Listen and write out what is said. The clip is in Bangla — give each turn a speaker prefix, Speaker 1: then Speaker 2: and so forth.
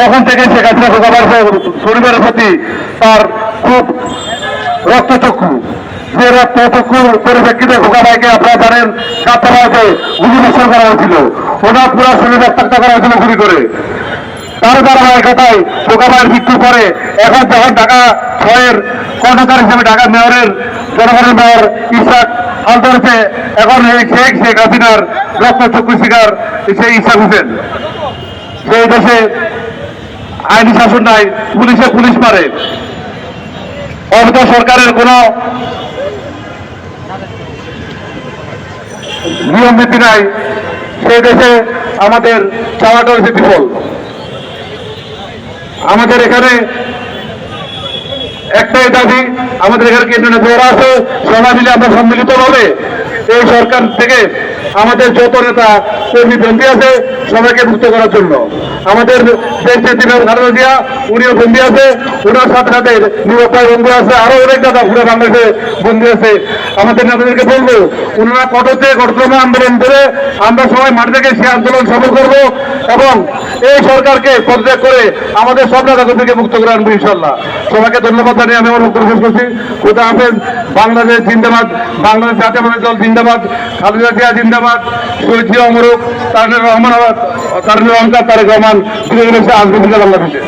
Speaker 1: তখন থেকে শেখ হাসিনা খোকাবার পরিবারের প্রতি তার খুব রক্তচক্ষু। যে রক্তচক্ষুর পরিপ্রেক্ষিতে খোকা ভাইকে আপনারা জানেন কাতারাতে গুলি বর্ষণ করা হয়েছিল। ওনার পুরো শরীর রক্তাক্ত করা হয়েছিল গুলি করে। তার ধারাবাহিকতায় খোকা ভাইয়ের মৃত্যুর পরে। এখন যখন ঢাকা ছয়ের কর্ণধার হিসেবে ঢাকা মেয়রের, জনগণের মেয়র ইসাক আলতারছে এখন এই শেখ শেখ হাসিনার রক্তচক্ষু শিকার সেই ইসাক হোসেন। সেই দেশে আইনি শাসন নাই, পুলিশে পুলিশ মারে। অবৈধ সরকারের কোন নিয়ম নীতি নাই। সেই দেশে আমাদের চাওয়াটা হয়েছে বিফল। আমাদের এখানে একটাই দাবি, আমাদের এখানে কেন্দ্রীয় যারা আছে সবাই মিলে আমরা সম্মিলিত ভাবে এই সরকার থেকে আমাদের যত নেতা কর্মী বন্দী আছে, সবাইকে মুক্ত করার জন্য। আমাদের দেশ নেত্রী খালেদা জিয়া, উনিও বন্দী আছে ওনার সাথে সাথে নিরাপত্তায় বন্ধু আছে, আরও অনেক দাদা পুরো বাংলাদেশে বন্দী আছে। আমাদের নেতাদেরকে বলব, ওনারা কঠোরতে কঠোরমে আন্দোলন করে আমরা সবাই মাঠ থেকে সে আন্দোলন সফল করব এবং এই সরকারকে পদত্যাগ করে আমাদের সব নেতাকর্মীকে মুক্ত করে আনব ইনশাল্লাহ। সবাইকে ধন্যবাদ জানিয়ে আমি আমার বক্তব্য শেষ করছি। খুদা হাফেজ, বাংলাদেশ জিন্দাবাদ, বাংলাদেশ জাতীয়বাদী দল জিন্দাবাদ, খালেদা জিয়া জিন্দাবাদ, শহীদ জিয়া অমরক, তারেক রহমান তারেক রহমান তারেক রহমান আসবে বাংলাদেশে।